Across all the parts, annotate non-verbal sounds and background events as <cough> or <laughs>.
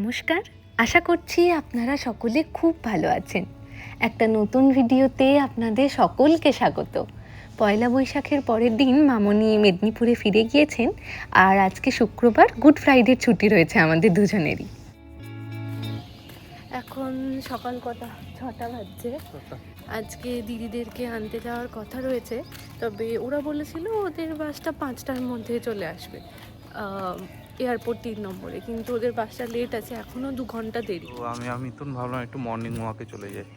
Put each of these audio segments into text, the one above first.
নমস্কার। আশা করছি আপনারা সকলে খুব ভালো আছেন। একটা নতুন ভিডিওতে আপনাদের সকলকে স্বাগত। পয়লা বৈশাখের পরের দিন মামনি মেদিনীপুরে ফিরে গিয়েছেন আর আজকে শুক্রবার গুড ফ্রাইডের ছুটি রয়েছে আমাদের দুজনেরই। এখন সকাল কটা? ছটা বাজছে। আজকে দিদিদেরকে আনতে যাওয়ার কথা রয়েছে তবে ওরা বলেছিল ওদের বাসটা পাঁচটার মধ্যে চলে আসবে। এয়ারপোর্ট তিন নম্বরে কিন্তু ওদের বাসটা লেট আছে এখনও দু ঘণ্টা দেরি। তো আমি আমি তো ভাবলাম একটু মর্নিং ওয়াকে চলে যাই।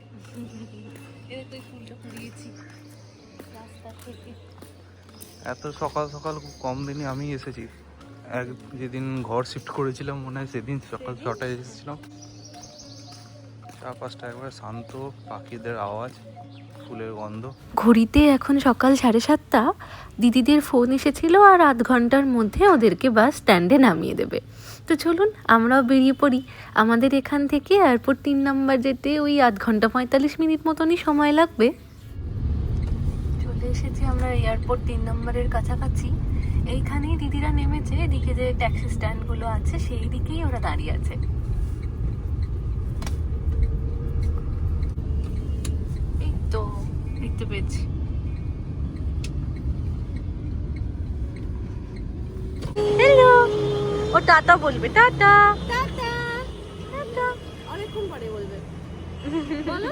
এত সকাল সকাল খুব কম দিনে আমি এসেছি। এক যেদিন ঘর শিফট করেছিলাম মনে হয় সেদিন সকাল ছটায় এসেছিলাম। চারপাশটা একবার শান্ত পাখিদের আওয়াজ। ফুলের গন্ধ। ঘড়িতে এখন সকাল সাড়ে সাতটা, দিদিদের ফোন এসেছিল আর আধ ঘণ্টার মধ্যে ওদেরকে বাস স্ট্যান্ডে নামিয়ে দেবে। তো চলুন, আমরাও বেরিয়ে পড়ি। আমাদের এখান থেকে এয়ারপোর্ট তিন নাম্বার যেতে ওই আধ ঘণ্টা পঁয়তাল্লিশ মিনিট মতনই সময় লাগবে। চলে এসেছি আমরা এয়ারপোর্ট তিন নম্বরের কাছাকাছি। এইখানেই দিদিরা নেমেছে, এদিকে যে ট্যাক্সি স্ট্যান্ডগুলো আছে, সেই দিকেই ওরা দাঁড়িয়ে আছে এই তো দেখতে পেয়েছি। হ্যালো ও টাটা বলবে টাটা। টাটা। টাটা। অনেকক্ষণ পরে বলবে। বলো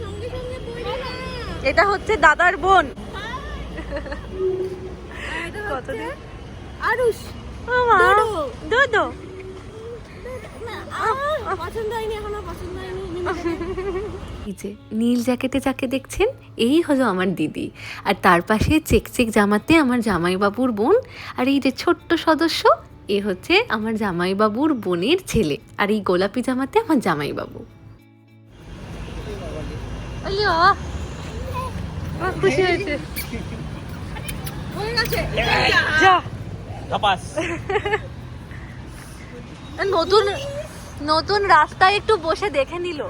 সঙ্গে সঙ্গে বলবি এটা হচ্ছে দাদার বোন। হচ্ছে আরুষ। দোদো। আহ, পছন্দ হয়নি এখনও পছন্দ হয়নি। যে নীল জ্যাকেটে যাকে দেখছেন এই হলো আমার দিদি। আর তার পাশে চেক চেক জামাতে আমার জামাইবাবুর বোন। আর এই যে ছোট্ট সদস্য এ হচ্ছে আমার জামাইবাবুর বোনের ছেলে। আর এই গোলাপি জামাতে আমার জামাইবাবু। খুশি হয়েছে। নতুন নতুন রাস্তায় একটু বসে দেখে নিল।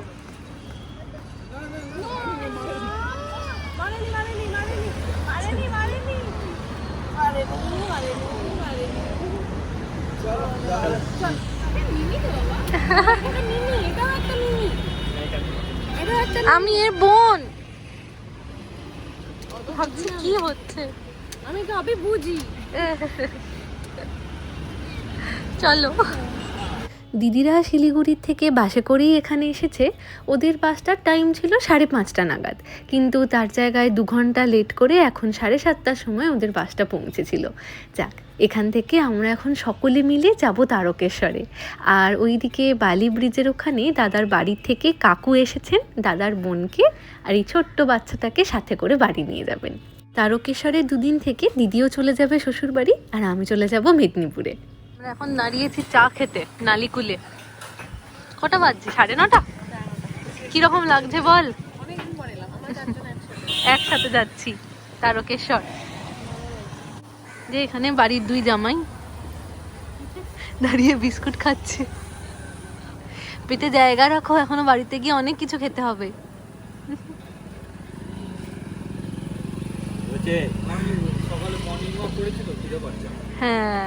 আমি এর বোন। কি হচ্ছে? আমি তো আপনি বুঝি। চলো। দিদিরা শিলিগুড়ির থেকে বাসে করেই এখানে এসেছে। ওদের বাসটার টাইম ছিল সাড়ে পাঁচটা নাগাদ। কিন্তু তার জায়গায় দু ঘণ্টা লেট করে এখন সাড়ে সাতটার সময় ওদের বাসটা পৌঁছেছিল। যাক, এখান থেকে আমরা এখন সকলে মিলে যাব তারকেশ্বরে। আর ওইদিকে বালি ব্রিজের ওখানে দাদার বাড়ির থেকে কাকু এসেছেন, দাদার বোনকে। আর এই ছোট্ট বাচ্চাটাকে সাথে করে বাড়ি নিয়ে যাবেন। তারকেশ্বরে দুদিন থেকে দিদিও চলে যাবে শ্বশুরবাড়ি, আর আমি চলে যাব মেদিনীপুরে। আমরা এখন দাঁড়িয়েছি চা খেতে নালিকুলে। কটা বাজছে? সাড়ে নটা? কীরকম লাগছে বল? একসাথে যাচ্ছি তারকেশ্বর। যে এখানে বাড়ির দুই জামাই দাঁড়িয়ে বিস্কুট খাচ্ছে। পেটে জায়গা রাখো এখনও বাড়িতে গিয়ে অনেক কিছু খেতে হবে। হ্যাঁ।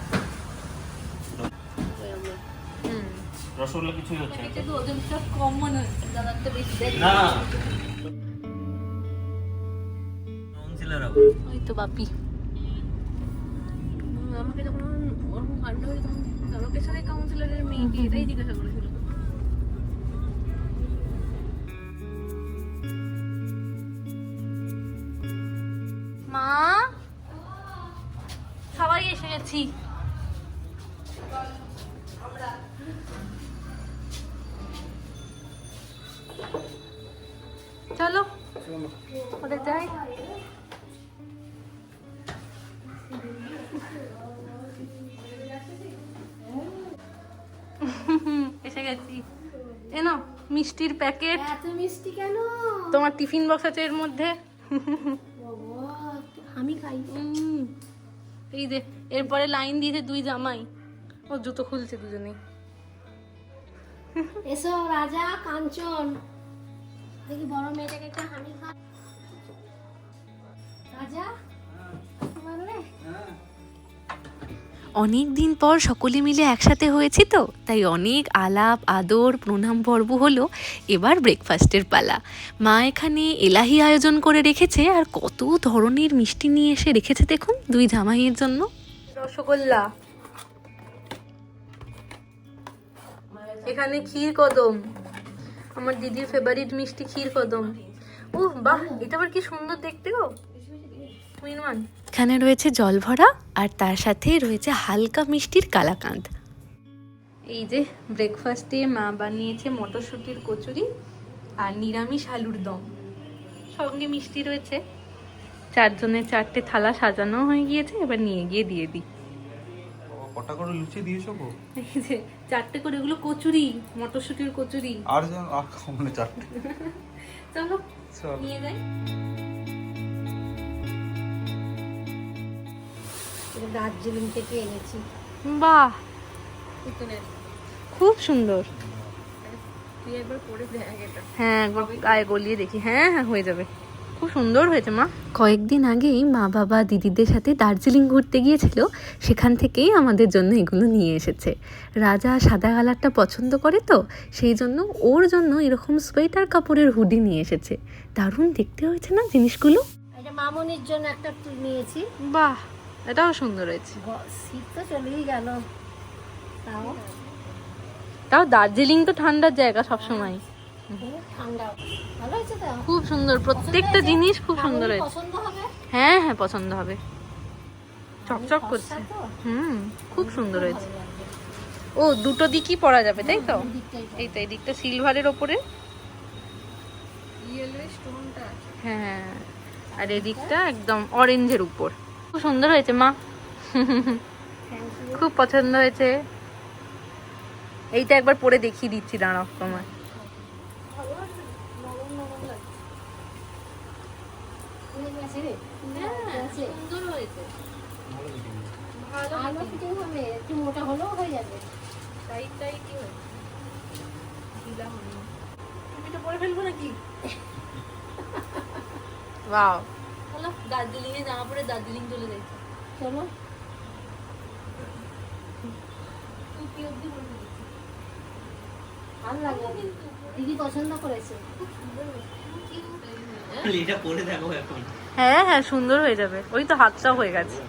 রসগোল্লা কিছুই হচ্ছে না। তো? কিন্তু ওজনটা কম হচ্ছে দাদারটা বেশি না। কাউন্সিলর হবে ওই তো বাপি। আমাকে যখন ওরকম কাণ্ড হয়েছে তখন আমাকে সাথে কাউন্সিলরের মেয়েকে এটাই জিজ্ঞাসা করেছিল। মা? সবাই এসে গেছি। ওদের যাই <laughs> এসে গেছি। এ নাও মিষ্টির প্যাকেট। এত মিষ্টি কেন? তোমার টিফিন বক্স আছে এর মধ্যে। আমি খাই। উম, এই যে এরপরে লাইন দিয়েছে দুই জামাই। ও জুতো খুলছে দুজনেই। এসো রাজা কাঞ্চন। দেখি বড় মেয়েটাকে একটা হানি খা। রাজা? অনেক দিন পর সকলে মিলে একসাথে হয়েছি তো তাই অনেক আলাপ আদর প্রণাম পর্ব হলো এবার ব্রেকফাস্টের পালা। মা এখানে এলাহি আয়োজন করে রেখেছে আর কত ধরনের মিষ্টি নিয়ে এসে রেখেছে দেখুন দুই জামাইয়ের জন্য। রসগোল্লা। এখানে ক্ষীর কদম। আমার দিদির ফেভারিট মিষ্টি ক্ষীর কদম। ও বাহ এটা আবার কি সুন্দর দেখতে গো। এখানে রয়েছে জল ভরা আর তার সাথে রয়েছে হালকা মিষ্টির কালাকাঁদ। এই যে ব্রেকফাস্টে মা বানিয়েছে মটরশুঁটির কচুরি আর নিরামিষ আলুর দম। সঙ্গে মিষ্টি রয়েছে। চারজনের চারটে থালা সাজানো হয়ে গিয়েছে এবার নিয়ে গিয়ে দিয়ে দিই। কটা করে লুচি দিয়েছ গো? এই যে চারটে করে এগুলো কচুরি মটরশুঁটির কচুরি। আর যেন আর খাব না চারটে। <laughs> চলো নিয়ে যাই। দার্জিলিং থেকে এনেছি। বাহ! খুব সুন্দর। তুই একবার পরে দেখ এটা। হ্যাঁ গায়ে গলিয়ে দেখি। হ্যাঁ হ্যাঁ হয়ে যাবে। খুব সুন্দর হয়েছে মা। কয়েকদিন আগেই মা বাবা দিদিদের সাথে দার্জিলিং ঘুরতে গিয়েছিল। সেখান থেকেই আমাদের জন্য এগুলো নিয়ে এসেছে। রাজা সাদা কালারটা পছন্দ করে তো সেই জন্য ওর জন্য এরকম সোয়েটার কাপড়ের হুডি নিয়ে এসেছে। দারুণ দেখতে হয়েছে না জিনিসগুলো? এটা মামনির জন্য একটা নিয়েছি। বাহ এটাও সুন্দর হয়েছে। শীত তো চলেই গেল। তাও? তাও দার্জিলিং তো ঠান্ডার জায়গা সবসময়। খুব সুন্দর প্রত্যেকটা জিনিস খুব সুন্দর হয়েছে। হ্যাঁ হ্যাঁ পছন্দ হবে। চকচক করছে। হুম খুব সুন্দর হয়েছে। ও দুটো দিকই পরা যাবে তাই তো? এই তো এই দিকটা সিলভারের ওপরে। হ্যাঁ আর এদিকটা একদম অরেঞ্জের উপর। খুব সুন্দর হয়েছে মা। খুব পছন্দ হয়েছে। এইটা একবার পরে দেখিয়ে দিচ্ছি দাঁড়াও তোমার সুন্দর হয়েছে আলো ফিটিং হবে একটু মোটা হলেও হয়ে যাবে টাইট টাইট কি হয়েছে ঢিলা হয়নি তুমি পরে ফেলব নাকি ওয়াও দার্জিলিং এ জামা পরে দার্জিলিং চলে। যাই চলো টুপি অবধি পরে ফেলেছি। ভালো লাগল দিদি পছন্দ করেছে। এটা পরে দেখো এখন। হ্যাঁ হ্যাঁ সুন্দর হয়ে যাবে। ওই তো হাতটাও হয়ে গেছে।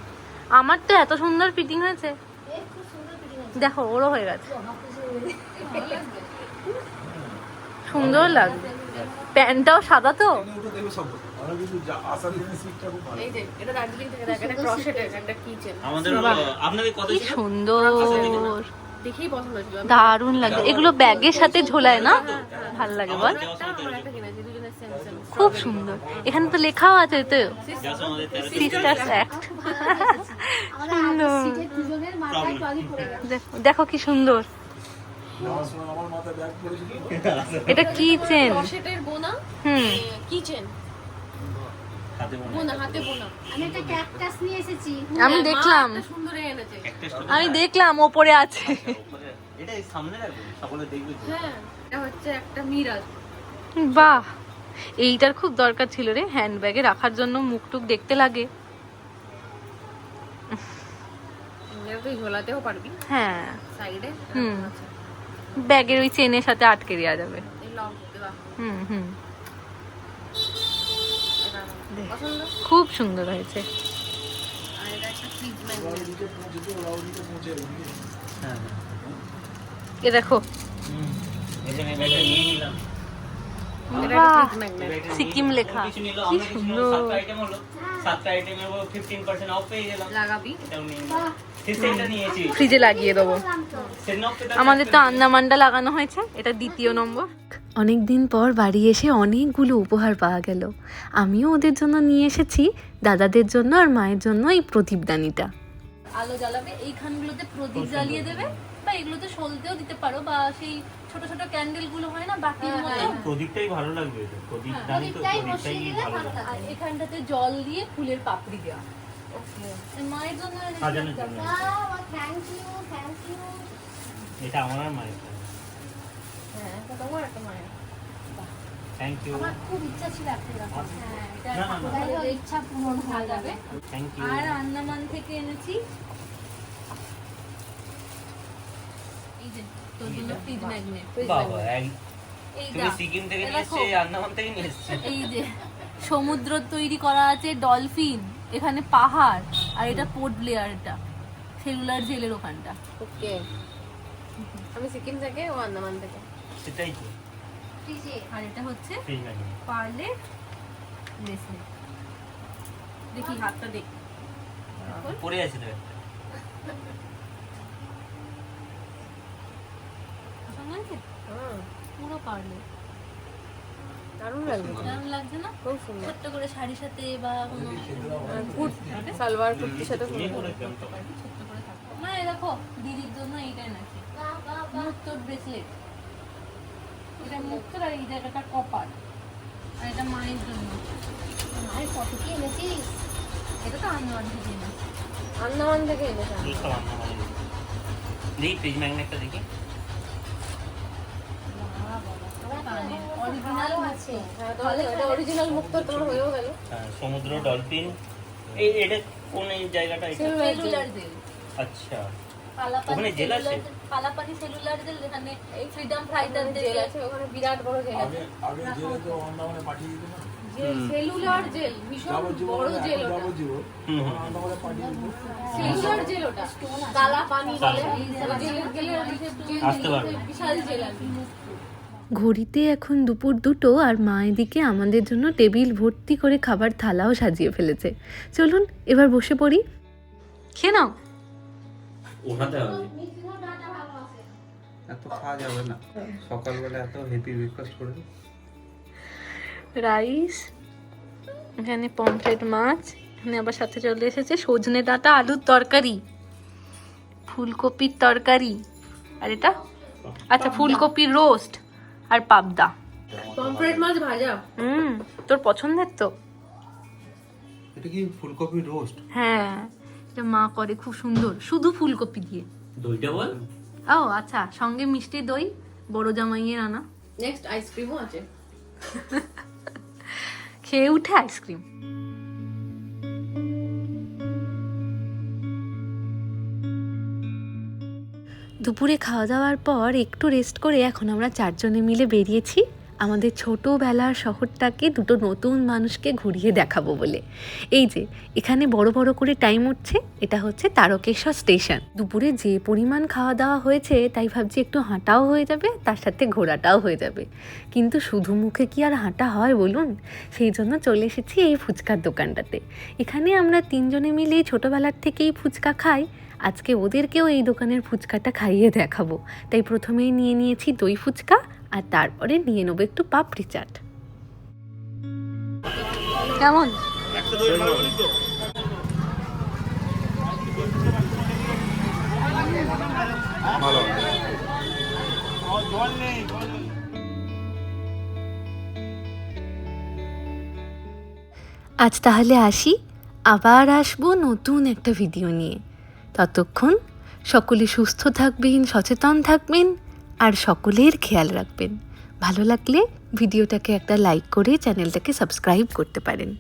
আমার তো এত সুন্দর ফিটিং হয়েছে। সুন্দর দেখো ওরও হয়ে গেছে। সুন্দর লাগবে প্যান্টটাও সাদা তো। আমাদের আপনাদের কত কি ছিল দারুণ লাগে। এগুলো ব্যাগের সাথে ঝোলায় না? ভালো লাগে বল। খুব সুন্দর। এখানে তো লেখাও আছে তো। সিস্টার্স অ্যাক্ট গেছে দেখো কি সুন্দর। এটা কি চেন হুম। কিচেন হাতে মনে হয়। বোনা হাতে বোনা আমি একটা ক্যাকটাস নিয়ে এসেছি। আমি দেখলাম। আমি দেখলাম ওপরে আছে। উপরে। এটা এই সামনে রাখবে সকলে দেখবে তো। হ্যাঁ এটা হচ্ছে একটা মিরাজ বাহ! এইটার খুব দরকার ছিল রে হ্যান্ডব্যাগে রাখার জন্য মুখ টুক দেখতে লাগে। ঝোলাতেও পারবি। হ্যাঁ। সাইডে হুম। ব্যাগের ওই চেনের সাথে আটকে দেওয়া যাবে। হুম হুম। খুব সুন্দর হয়েছে। আর এটা একটা ফ্রিজ ম্যাগনেট হ্যাঁ। এ দেখো। এই যে আমি নিয়ে নিলাম এটা বাহ ফ্রিজ ম্যাগনেট ব্যাগটা সিকিম লেখা। কি সুন্দর। ফ্রিজে লাগিয়ে দেবো। আমাদের তো আন্দামানটা লাগানো হয়েছে। এটা দ্বিতীয় নম্বর। অনেক দিন পর বাড়ি এসে অনেকগুলো উপহার পাওয়া গেল। আমিও ওদের জন্য নিয়ে এসেছি। দাদাদের জন্য আর মায়ের জন্য এই প্রদীপদানিটা আলো জ্বালাবে। এইখানগুলোতে প্রদীপ জ্বালিয়ে দেবে। বা এগুলোতে সলতেও দিতে পারো বা সেই ছোট ছোট ক্যান্ডেলগুলো হয় না বাটির হ্যাঁ, মতো। প্রদীপটাই ভালো লাগবে এটা। প্রদীপ হ্যাঁ, তো প্রদীপটাই ভালো লাগবে। এখানটাতে জল দিয়ে ফুলের পাপড়ি দেওয়া। ওকে। মায়ের জন্য সাজানোর জন্য। থ্যাংক ইউ থ্যাংক ইউ এটা আমার আর মায়ের হ্যাঁ এটা তোমার একটা মায়ের। থ্যাংক ইউ আমার খুব ইচ্ছা ছিল এরকম হ্যাঁ এটা না, না, না। যাই হোক, ইচ্ছা পূরণ হয়ে যাবে। থ্যাংক ইউ আর আন্দামান থেকে এনেছি এই যে তোর জন্য ফ্রিজ ম্যাগনেট বাবা এই তুমি সিকিম থেকে নিয়ে দেখো। আন্দামান থেকে নিয়ে এসছে। এই যে সমুদ্র তৈরি করা আছে ডলফিন এখানে পাহাড় আর এটা পোর্ট ব্লেয়ার এটা সেলুলার জেলের ওখানটা। ওকে। আমি সিকিম থেকে ও আন্দামান থেকে। সেটাই তো। আর এটা হচ্ছে পার্লে ব্রেসলেট দেখি। হাতটা দেখ। পড়ে আছে তো <laughs> একটা। পছন্দ পুরো পার্লে। দারুণ লাগবে দারুণ লাগছে না? খুব সুন্দর। ছোট্ট করে শাড়ির সাথে বা কোনো আর সালোয়ার কুর্তির সাথে তুমি সুন্দর পড়েছিলাম তো ছোট্ট করে থাকতো। মা দেখো দিদির জন্য এইটাই নাকি? মুক্তোর ব্রেসলেট এটা মুক্তোর আর এই জায়গাটা কপার আর এটা মায়ের জন্য। মায়ের কত কি এনেছিস? এটা তো আন্দামান থেকে এনেছি। আন্দামান থেকে এনেছে। এই ম্যাগনেটটা দেখি। কানে অরিজিনাল আছে। হ্যাঁ তোমাদের এটা অরিজিনাল মুক্ত তোমার হয়েও গেল। হ্যাঁ, সমুদ্র ডলফিন এই এটা কোন এই জায়গাটা এটা? Cellular jail. আচ্ছা। পালাপানি ওখানে জেল আছে? পালাপানি সেলুলার জেল যেখানে এই ফ্রিডম ফাইটার জেল আছে ওখানে বিরাট বড় জেল আছে। আগে জেলে তো আন্দামানে পাঠিয়ে দিত না? সেলুলার জেল ভীষণ বড় জেল ওটা। সেলুলার জেল ওটা। কালা পানি বলে। জেলের গেলে আসতে পারবে। বিশাল জেল আছে ঘড়িতে এখন দুপুর দুটো আর মা এদিকে আমাদের জন্য টেবিল ভর্তি করে খাবার থালাও সাজিয়ে ফেলেছে। চলুন এবার বসে পড়ি। খেয়ে নাও। এত খাওয়া যাবে না। সকালবেলা এত হেভি ব্রেকফাস্ট করে রাইস এখানে পমফ্রেট মাছ এখানে আবার সাথে চলে এসেছে সজনে ডাঁটা আলুর তরকারি ফুলকপির তরকারি আর এটা? আচ্ছা ফুলকপির রোস্ট আর পাবদা। পমফ্রেট মাছ ভাজা। হুম তোর পছন্দের তো। এটা কি ফুলকপি রোস্ট হ্যাঁ এটা মা করে খুব সুন্দর। শুধু ফুলকপি দিয়ে। দইটা বল। ও আচ্ছা সঙ্গে মিষ্টি দই বড় জামাইয়ের আনা। নেক্সট আইসক্রিমও আছে। <laughs> খেয়ে উঠে আইসক্রিম দুপুরে খাওয়া দাওয়ার পর একটু রেস্ট করে এখন আমরা চারজনে মিলে বেরিয়েছি। আমাদের ছোটোবেলার শহরটাকে দুটো নতুন মানুষকে ঘুরিয়ে দেখাবো বলে। এই যে, এখানে বড় বড় করে টাইম উঠছে, এটা হচ্ছে তারকেশ্বর স্টেশন দুপুরে যে পরিমাণ খাওয়া দাওয়া হয়েছে, তাই ভাবছি একটু হাঁটাও হয়ে যাবে, তার সাথে ঘোরাটাও হয়ে যাবে। কিন্তু শুধু মুখে কি আর হাঁটা হয় বলুন? সেই জন্য চলে এসেছি এই ফুচকার দোকানটাতে। এখানে আমরা তিনজনে মিলে ছোটোবেলার থেকেই ফুচকা খাই। আজকে ওদেরকেও এই দোকানের ফুচকাটা খাইয়ে দেখাবো। তাই প্রথমেই নিয়ে নিয়েছি দই ফুচকা আর তারপরে নিয়ে নেব একটু পাপড়ি চাট। কেমন? আজ তাহলে আসি, আবার আসব নতুন একটা ভিডিও নিয়ে। ততক্ষণ সকলে সুস্থ থাকবেন, সচেতন থাকবেন আর সকলের খেয়াল রাখবেন। ভালো লাগলে ভিডিওটাকে একটা লাইক করে চ্যানেলটাকে সাবস্ক্রাইব করতে পারেন।